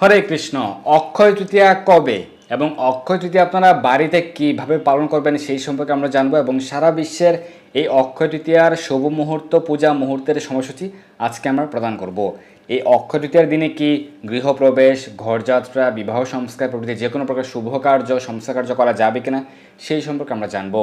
হরে কৃষ্ণ, অক্ষয় তৃতীয়া কবে এবং অক্ষয় তৃতীয়া আপনারা বাড়িতে কীভাবে পালন করবেন সেই সম্পর্কে আমরা জানব এবং সারা বিশ্বের এই অক্ষয় তৃতীয়ার শুভ মুহূর্ত, পূজা মুহূর্তের সময়সূচি আজকে আমরা প্রদান করব। এই অক্ষয় তৃতীয়ার দিনে কি গৃহপ্রবেশ, ঘরযাত্রা, বিবাহ সংস্কার প্রভৃতি যে কোনো প্রকার শুভ কার্য, সংস্কার কার্য করা যাবে কিনা সেই সম্পর্কে আমরা জানব।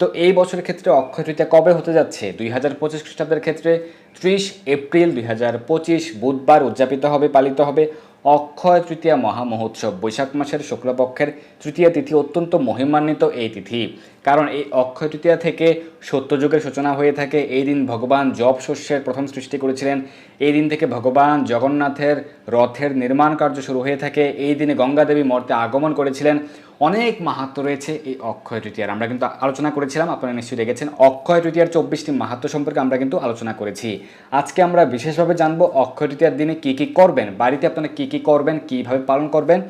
তো এই বছরের ক্ষেত্রে অক্ষয় তৃতীয়া কবে হতে যাচ্ছে? দুই হাজার পঁচিশ খ্রিস্টাব্দের ক্ষেত্রে ত্রিশ এপ্রিল দুই হাজার পঁচিশ, বুধবার উদযাপিত হবে, পালিত হবে। অক্ষয় তৃতীয়া মহামহোৎসব। বৈশাখ মাসের শুক্লপক্ষের তৃতীয়া তিথি অত্যন্ত মহিমান্বিত এই তিথি। কারণ এই অক্ষয় তৃতীয়া থেকে সত্যযুগের সূচনা হয়ে থাকে। এই দিন ভগবান জব শস্যের প্রথম সৃষ্টি করেছিলেন। এই দিন থেকে ভগবান জগন্নাথের রথের নির্মাণ কার্য শুরু হয়ে থাকে। এই দিনে গঙ্গা দেবী মর্তে আগমন করেছিলেন। অনেক মাহাত্ম রয়েছে এই অক্ষয় তৃতীয়ার। আমরা কিন্তু আলোচনা করেছিলাম, আপনারা নিশ্চয়ই দেখেছেন, অক্ষয় তৃতীয়ার চব্বিশটি মাহাত্ম সম্পর্কে আমরা কিন্তু আলোচনা করেছি। আজকে আমরা বিশেষভাবে জানব অক্ষয় তৃতীয়ার দিনে কী কী করবেন, বাড়িতে আপনারা কী কী করবেন, কীভাবে পালন করবেন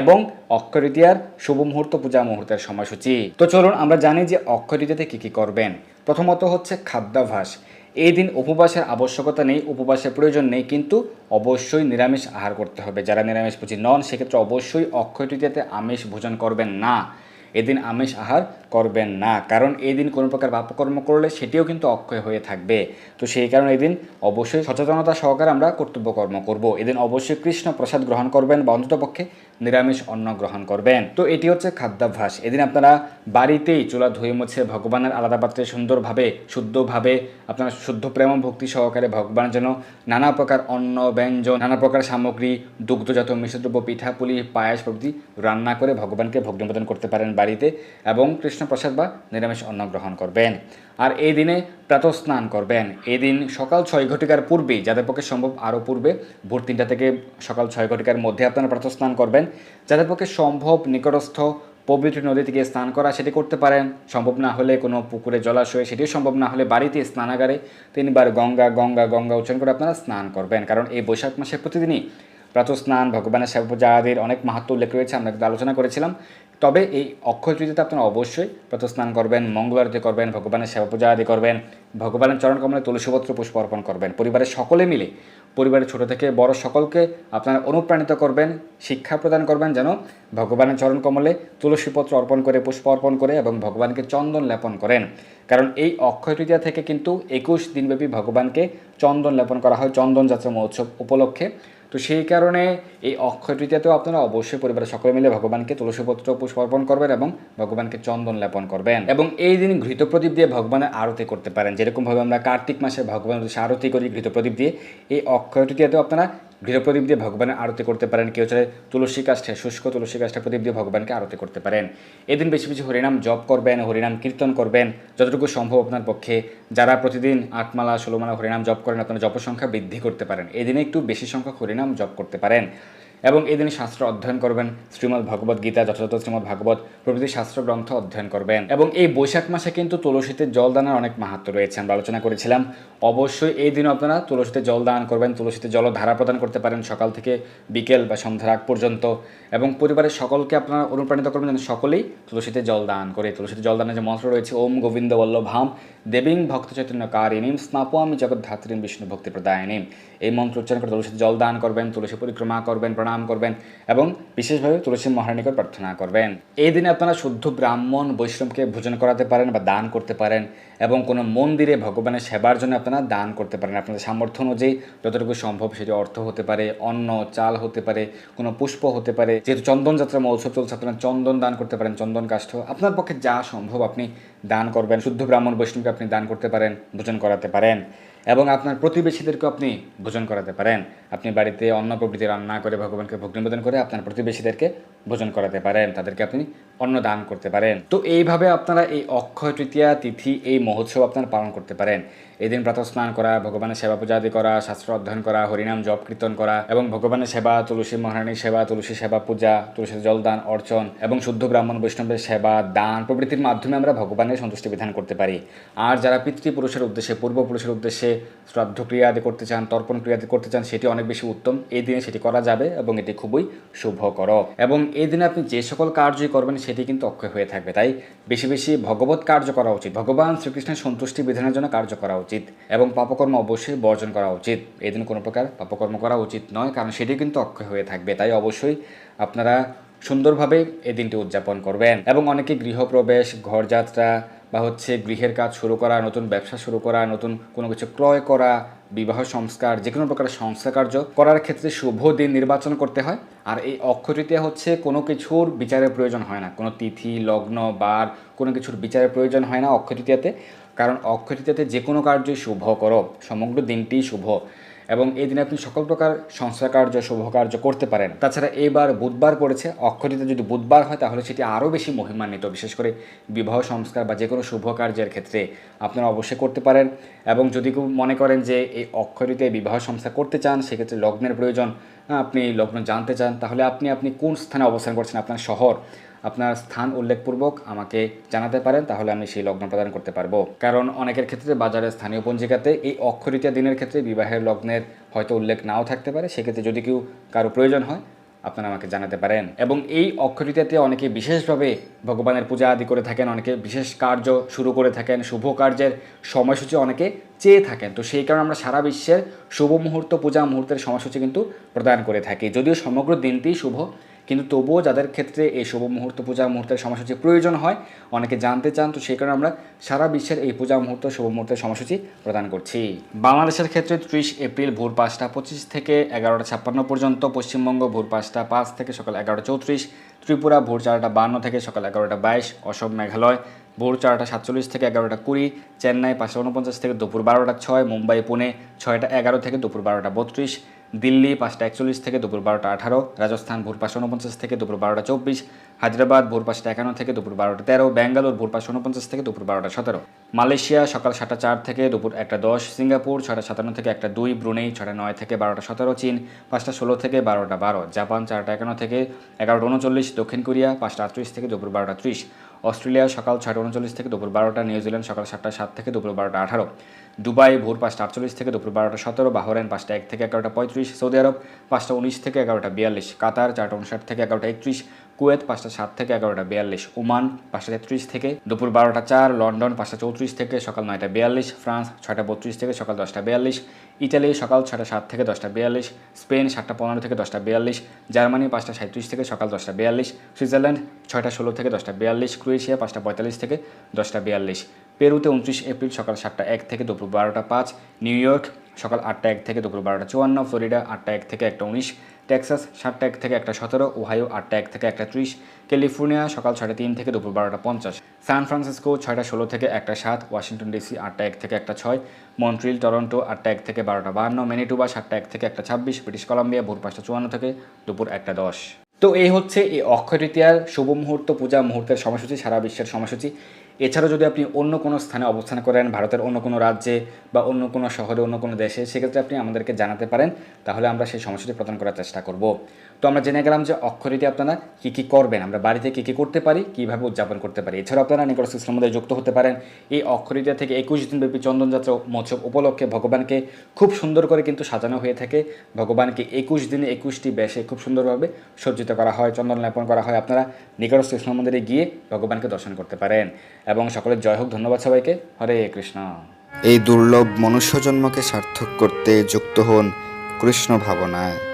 এবং অক্ষয় তৃতীয়ার শুভ মুহূর্ত, পূজা মুহূর্তের সময়সূচি। তো চলুন, আমরা জানি যে অক্ষয় তৃতীয়াতে কী কী করবেন। প্রথমত হচ্ছে খাদ্যাভ্যাস। এই দিন উপবাসের আবশ্যকতা নেই, উপবাসের প্রয়োজন নেই, কিন্তু অবশ্যই নিরামিষ আহার করতে হবে। যারা নিরামিষ পুঁজি নন, সেক্ষেত্রে অবশ্যই অক্ষয় তৃতীয়াতে আমিষ ভোজন করবেন না। এদিন আমিষ আহার করবেন না। কারণ এই দিন কোনো প্রকার পাপকর্ম করলে সেটিও কিন্তু অক্ষয় হয়ে থাকবে। তো সেই কারণে এদিন অবশ্যই সচেতনতা সহকারে আমরা কর্তব্য কর্ম করব। এদিন অবশ্যই কৃষ্ণ প্রসাদ গ্রহণ করবেন বা অন্ততপক্ষে নিরামিষ অন্ন গ্রহণ করবেন। তো এটি হচ্ছে খাদ্যাভ্যাস। এদিন আপনারা বাড়িতেই চুলা ধুয়ে মুছে ভগবানের আলাদা পাত্রে সুন্দরভাবে, শুদ্ধভাবে, আপনারা শুদ্ধ প্রেম ভক্তি সহকারে ভগবানের জন্য নানা প্রকার অন্ন, ব্যঞ্জন, নানা প্রকার সামগ্রী, দুগ্ধজাত মিশ্রদ্রব্য, পিঠাপুলি, পায়েস প্রভৃতি রান্না করে ভগবানকে ভোগ নিবেদন করতে পারেন বাড়িতে এবং কৃষ্ণপ্রসাদ বা নিরামিষ অন্ন গ্রহণ করবেন। আর এই দিনে প্রাতঃস্নান করবেন। এদিন সকাল ছয় ঘটিকার পূর্বেই, যাদের পক্ষে সম্ভব আরও পূর্বে, ভোর তিনটা থেকে সকাল ছয় ঘটিকার মধ্যে আপনারা প্রাতঃস্নান করবেন। যাদের পক্ষে সম্ভব নিকটস্থ পবিত্র নদী থেকে স্নান করা, সেটি করতে পারেন। সম্ভব না হলে কোনো পুকুরে জলাশয়ে, সেটিও সম্ভব না হলে বাড়িতে স্নানাগারে তিনবার গঙ্গা গঙ্গা গঙ্গা উচ্চারণ করে আপনারা স্নান করবেন। কারণ এই বৈশাখ মাসে প্রতিদিনই প্রাতঃস্নান, ভগবানের সেবা পূজা আদির অনেক মাহাত্ম উল্লেখ রয়েছে, আমরা কিন্তু আলোচনা করেছিলাম। তবে এই অক্ষয় তৃতীয়তে আপনারা অবশ্যই প্রাতঃস্নান করবেন, মঙ্গল আরতি করবেন, ভগবানের সেবা পূজা আদি করবেন, ভগবানের চরণ কমলে তুলসীপত্র পুষ্প অর্পণ করবেন। পরিবারের সকলে মিলে, পরিবারের ছোট থেকে বড় সকলকে আপনারা অনুপ্রাণিত করবেন, শিক্ষা প্রদান করবেন যেন ভগবানের চরণ কমলে তুলসীপত্র অর্পণ করে, পুষ্প অর্পণ করে এবং ভগবানকে চন্দন লেপন করেন। কারণ এই অক্ষয় তৃতীয়া থেকে কিন্তু একুশ দিনব্যাপী ভগবানকে চন্দন লেপন করা হয়, চন্দন যাত্রা মহোৎসব উপলক্ষে। তো সেই কারণে এই অক্ষয় তৃতীয়াতেও আপনারা অবশ্যই পরিবারের সকলে মিলে ভগবানকে তুলসীপত্র পুষ্প অর্পণ করবেন এবং ভগবানকে চন্দন লেপন করবেন। এবং এই দিন ঘৃত প্রদীপ দিয়ে ভগবানের আরতি করতে পারেন। যেরকমভাবে আমরা কার্তিক মাসে ভগবানের আরতি করি ঘৃত প্রদীপ দিয়ে, এই অক্ষয় তৃতীয়াতেও আপনারা গৃহপ্রদীপ দিয়ে ভগবানের আরতি করতে পারেন। কেউ চাইলে তুলসী কাষ্ঠে, শুষ্ক তুলসী কাষ্ঠে প্রদীপ দিয়ে ভগবানকে আরতি করতে পারেন। এদিন বেশি বেশি হরিনাম জপ করবেন, হরিনাম কীর্তন করবেন, যতটুকু সম্ভব আপনার পক্ষে। যারা প্রতিদিন আটমালা ষোলোমালা হরিনাম জপ করেন, আপনার জপ সংখ্যা বৃদ্ধি করতে পারেন। এদিনে একটু বেশি সংখ্যক হরিনাম জপ করতে পারেন। এবং এই দিন শাস্ত্র অধ্যয়ন করবেন। শ্রীমদ্ ভগবত গীতা, যথাযথ শ্রীমদ্ ভাগবত প্রভৃতি শাস্ত্র গ্রন্থ অধ্যয়ন করবেন। এবং এই বৈশাখ মাসে কিন্তু তুলসীতে জল দানের অনেক মাহাত্ম রয়েছে। আমরা আলোচনা করেছিলাম, অবশ্যই এই দিনও আপনারা তুলসীতে জল দান করবেন। তুলসীতে জল ধারা প্রদান করতে পারেন সকাল থেকে বিকেল বা সন্ধ্যার আগ পর্যন্ত। এবং পরিবারের সকলকে আপনারা অনুপ্রাণিত করবেন যেন সকলেই তুলসীতে জল দান করে। তুলসীতে জল দানের যে মন্ত্র রয়েছে, ওম গোবিন্দ বল্লভাম দেবীং ভক্ত চৈতন্য কারিণীম আমি জগৎ ধাত্রীম বিষ্ণু ভক্তি প্রদায়নীম। এই মন্ত্র উচ্চারণ করে তুলসীতে জল দান করবেন, তুলসী পরিক্রমা করবেন, প্রণাম করবেন এবং বিশেষভাবে তুলসী মহারানীকর প্রার্থনা করবেন। এই দিনে আপনারা শুদ্ধ ব্রাহ্মণ বৈষ্ণবকে ভোজন করাতে পারেন বা দান করতে পারেন এবং কোনো মন্দিরে ভগবানের সেবার জন্য আপনারা দান করতে পারেন। আপনাদের সামর্থ্য অনুযায়ী যতটুকু সম্ভব সেটি অর্থ হতে পারে, অন্ন, চাল হতে পারে, কোনো পুষ্প হতে পারে। যেহেতু চন্দন যাত্রা মহোৎসব চলছে, আপনারা চন্দন দান করতে পারেন, চন্দন কাষ্ঠ। আপনার পক্ষে যা সম্ভব আপনি দান করবেন। শুদ্ধ ব্রাহ্মণ বৈষ্ণবকে আপনি দান করতে পারেন, ভোজন করাতে পারেন। এবং আপনার প্রতিবেশীদেরকে আপনি ভোজন করাতে পারেন। আপনি বাড়িতে অন্ন প্রভৃতি রান্না করে ভগবানকে ভোগ নিবেদন করে আপনার প্রতিবেশীদেরকে ভোজন করাতে পারেন। তাদেরকে আপনি অন্ন দান করতে পারেন। তো এইভাবে আপনারা এই অক্ষয় তৃতীয়া তিথি, এই মহোৎসব আপনারা পালন করতে পারেন। এই দিন প্রাতঃ স্নান করা, ভগবানের সেবা পূজা আদি করা, শাস্ত্র অধ্যয়ন করা, হরিনাম জপ কীর্তন করা এবং ভগবানের সেবা, তুলসী মহারানীর সেবা, তুলসী সেবা পূজা তুলসী জলদান, অর্চন এবং শুদ্ধ ব্রাহ্মণ বৈষ্ণবের সেবা, দান প্রভৃতির মাধ্যমে আমরা ভগবানের সন্তুষ্টি বিধান করতে পারি। আর যারা পিতৃপুরুষের উদ্দেশ্যে, পূর্বপুরুষের উদ্দেশ্যে শ্রাদ্ধ ক্রিয়া আদি করতে চান, তর্পণ ক্রিয়া আদি করতে চান, সেটি অনেক বেশি উত্তম। এই দিনে সেটি করা যাবে এবং এটি খুবই শুভকর। এবং এই দিনে আপনি যে সকল কার্যই করবেন সেটি কিন্তু অক্ষয় হয়ে থাকবে। তাই বেশি বেশি ভগবত কার্য করা উচিত। ভগবান শ্রীকৃষ্ণের সন্তুষ্টি বিধানের জন্য কার্য করা উচিত এবং পাপকর্ম অবশ্যই বর্জন করা উচিত। এই দিন কোনো প্রকার পাপকর্ম করা উচিত নয়, কারণ সেটি কিন্তু অক্ষয় হয়ে থাকবে। তাই অবশ্যই আপনারা সুন্দরভাবে এই দিনটি উদযাপন করবেন। এবং অনেকে গৃহপ্রবেশ, ঘরযাত্রা বা হচ্ছে গৃহের কাজ শুরু করা, নতুন ব্যবসা শুরু করা, নতুন কোনো কিছু ক্রয় করা বিবাহ সংস্কার, যে কোনো প্রকার সংস্কার কার্য করার ক্ষেত্রে শুভ দিন নির্বাচন করতে হয়। আর এই অক্ষটিতে হচ্ছে কোনো কিছুর বিচারের প্রয়োজন হয় না। কোনো তিথি, লগ্ন, বার, কোনো কিছুর বিচারের প্রয়োজন হয় না অক্ষয় তৃতীয়াতে কারণ অক্ষয় যে কোনো কার্যই শুভ করো। সমগ্র দিনটি শুভ। এবং এই দিনে আপনি সকল প্রকার সংস্কার কার্য, শুভ কার্য করতে পারেন। তাছাড়া এবার বুধবার পড়েছে। অক্ষরিতে যদি বুধবার হয়, তাহলে সেটি আরও বেশি মহিমান্বিত, বিশেষ করে বিবাহ, সংস্কার বা যে কোনো শুভ কার্যের ক্ষেত্রে আপনারা অবশ্যই করতে পারেন। এবং যদি কেউ মনে করেন যে এই অক্ষরিতে বিবাহ, সংস্কার করতে চান, সেক্ষেত্রে লগ্নের প্রয়োজন আপনি লগ্ন জানতে চান, তাহলে আপনি আপনি কোন স্থানে অবস্থান করছেন? আপনার শহর। আপনার স্থান উল্লেখপূর্বক আমাকে জানাতে পারেন, তাহলে আমি সেই লগ্ন প্রদান করতে পারব। কারণ অনেকের ক্ষেত্রে বাজারের স্থানীয় পঞ্জিকাতে এই অক্ষরিতা দিনের ক্ষেত্রে বিবাহের লগ্নের হয়তো উল্লেখ নাও থাকতে পারে। সেক্ষেত্রে যদি কেউ কারও প্রয়োজন হয়, আপনারা আমাকে জানাতে পারেন। এবং এই অক্ষরিতাতে অনেকে বিশেষভাবে ভগবানের পূজা আদি করে থাকেন, অনেকে বিশেষ কার্য শুরু করে থাকেন, শুভ কার্যের সময়সূচি অনেকে চেয়ে থাকেন। তো সেই কারণে আমরা সারা বিশ্বের শুভ মুহূর্ত, পূজা মুহূর্তের সময়সূচি কিন্তু প্রদান করে থাকি। যদিও সমগ্র দিনটিই শুভ কিন্তু তবুও যাদের ক্ষেত্রে এই শুভ মুহূর্ত, পূজা মুহূর্তের সময়সূচি প্রয়োজন হয়, অনেকে জানতে চান, তো সেই কারণে আমরা সারা বিশ্বের এই পূজা মুহূর্ত, শুভ মুহূর্তের সময়সূচি প্রদান করছি। বাংলাদেশের ক্ষেত্রে ত্রিশ এপ্রিল ভোর পাঁচটা পঁচিশ থেকে এগারোটা ছাপ্পান্ন পর্যন্ত, পশ্চিমবঙ্গ ভোর পাঁচটা পাঁচ থেকে সকাল এগারোটা চৌত্রিশ, ত্রিপুরা ভোর চারটা বান্ন থেকে সকাল এগারোটা বাইশ, অসম মেঘালয় ভোর চারটা সাতচল্লিশ থেকে এগারোটা কুড়ি, চেন্নাই পাঁচশো উনপঞ্চাশ থেকে দুপুর বারোটা ছয়, মুম্বাই, পুনে ছয়টা এগারো থেকে দুপুর বারোটা বত্রিশ দিল্লি পাঁচটা একচল্লিশ থেকে দুপুর বারোটা আঠারো, রাজস্থান ভোর পাঁচশো উনপঞ্চাশ থেকে দুপুর বারোটা চব্বিশ হায়দ্রাবাদ, ভোর পাঁচটা একান্ন থেকে দুপুর বারোটা তেরো, ব্যাঙ্গালোর, ভোর পাঁচশো উনপঞ্চাশ থেকে দুপুর বারোটা সতেরো। মালয়েশিয়া, সকাল সাতটা চার থেকে দুপুর একটা দশ, সিঙ্গাপুর ছটা সাতান্ন থেকে একটা দুই, ব্রুনেই ছটা নয় থেকে বারোটা সতেরো, চীন, পাঁচটা ষোলো থেকে বারোটা বারো, জাপান, চারটা একান্ন থেকে এগারোটা উনচল্লিশ, দক্ষিণ কোরিয়া, পাঁচটা আটত্রিশ থেকে দুপুর বারোটা ত্রিশ, অস্ট্রেলিয়া, সকাল ছয়টা উনচল্লিশ থেকে দুপুর বারোটা নিউজিল্যান্ড সকাল সাতটা সাত থেকে দুপুর বারোটা আঠারো, দুবাই, ভোর পাঁচটা আটচল্লিশ থেকে দুপুর বারোটা সতেরো, বাহরাইন, পাঁচটা এক থেকে এগারোটা পঁয়ত্রিশ, সৌদি আরব, পাঁচটা উনিশ থেকে এগারোটা বিয়াল্লিশ, কাতার, চারটা উনষাট থেকে এগারোটা একত্রিশ কুয়েত পাঁচটা সাত থেকে এগারোটা বিয়াল্লিশ, ওমান পাঁচটা তেত্রিশ থেকে দুপুর বারোটা চার, লন্ডন পাঁচটা চৌত্রিশ থেকে সকাল নয়টা বিয়াল্লিশ, ফ্রান্স ছয়টা বত্রিশ থেকে সকাল দশটা বিয়াল্লিশ, ইটালি সকাল ছটা সাত থেকে দশটা বিয়াল্লিশ, স্পেন সাতটা পনেরো থেকে দশটা বিয়াল্লিশ, জার্মানি পাঁচটা সাঁত্রিশ থেকে সকাল দশটা বিয়াল্লিশ, সুইজারল্যান্ড ছয়টা ষোলো থেকে দশটা বিয়াল্লিশ, ক্রোয়েশিয়া পাঁচটা পঁয়তাল্লিশ থেকে দশটা বিয়াল্লিশ, পেরুতে উনত্রিশ এপ্রিল সকাল সাতটা এক থেকে দুপুর বারোটা পাঁচ, নিউ ইয়র্ক সকাল আটটা এক থেকে দুপুর বারোটা চুয়ান্ন, ফ্লোরিডা আটটা এক থেকে একটা উনিশ টেক্সাস সাতটা এক থেকে একটা সতেরো, ওহাইও আটটা এক থেকে একটা ত্রিশ, ক্যালিফোর্নিয়া সকাল ছয়টা তিন থেকে দুপুর বারোটা পঞ্চাশ, সান ফ্রান্সিসকো ছয়টা ষোলো থেকে একটা সাত, ওয়াশিংটন ডিসি আটটা এক থেকে একটা ছয়, মন্ট্রিল টরন্টো আটটা এক থেকে বারোটা বান্ন ম্যানিটুবা সাতটা এক থেকে একটা ছাব্বিশ, ব্রিটিশ কলাম্বিয়া ভোর পাঁচটা চুয়ান্ন থেকে দুপুর একটা দশ। তো এই হচ্ছে এই অক্ষয় তৃতীয়ার শুভ মুহূর্ত, পূজা মুহূর্তের সময়সূচি, সারা বিশ্বের সময়সূচি। এছাড়াও যদি আপনি অন্য কোনো স্থানে অবস্থান করেন, ভারতের অন্য কোনো রাজ্যে বা অন্য কোনো শহরে, অন্য কোনো দেশে, সেক্ষেত্রে আপনি আমাদেরকে জানাতে পারেন। তাহলে আমরা সেই সমস্যাটি প্রদান করার চেষ্টা করব। তো আমরা জেনে গেলাম যে অক্ষরীতি আপনারা কী কী করবেন, আমরা বাড়িতে কী কী করতে পারি, কীভাবে উদযাপন করতে পারি। এছাড়াও আপনারা নিকট ইসলাম মধ্যে যুক্ত হতে পারেন। এই অক্ষরিতা থেকে একুশ দিনব্যাপী চন্দনযাত্রা মহোৎসব উপলক্ষে ভগবানকে খুব সুন্দর করে কিন্তু সাজানো হয়ে থাকে। ভগবানকে একুশ দিনে একুশটি বেশে খুব সুন্দরভাবে সজ্জিত করা হয় চন্দন লেপন করা হয়। আপনারা নিকটস্থ মন্দিরে গিয়ে ভগবানকে দর্শন করতে পারেন। এবং সকলের জয় হোক, ধন্যবাদ সবাইকে। হরে কৃষ্ণ। এই দুর্লভ মনুষ্যজন্মকে সার্থক করতে যুক্ত হন কৃষ্ণ ভাবনায়।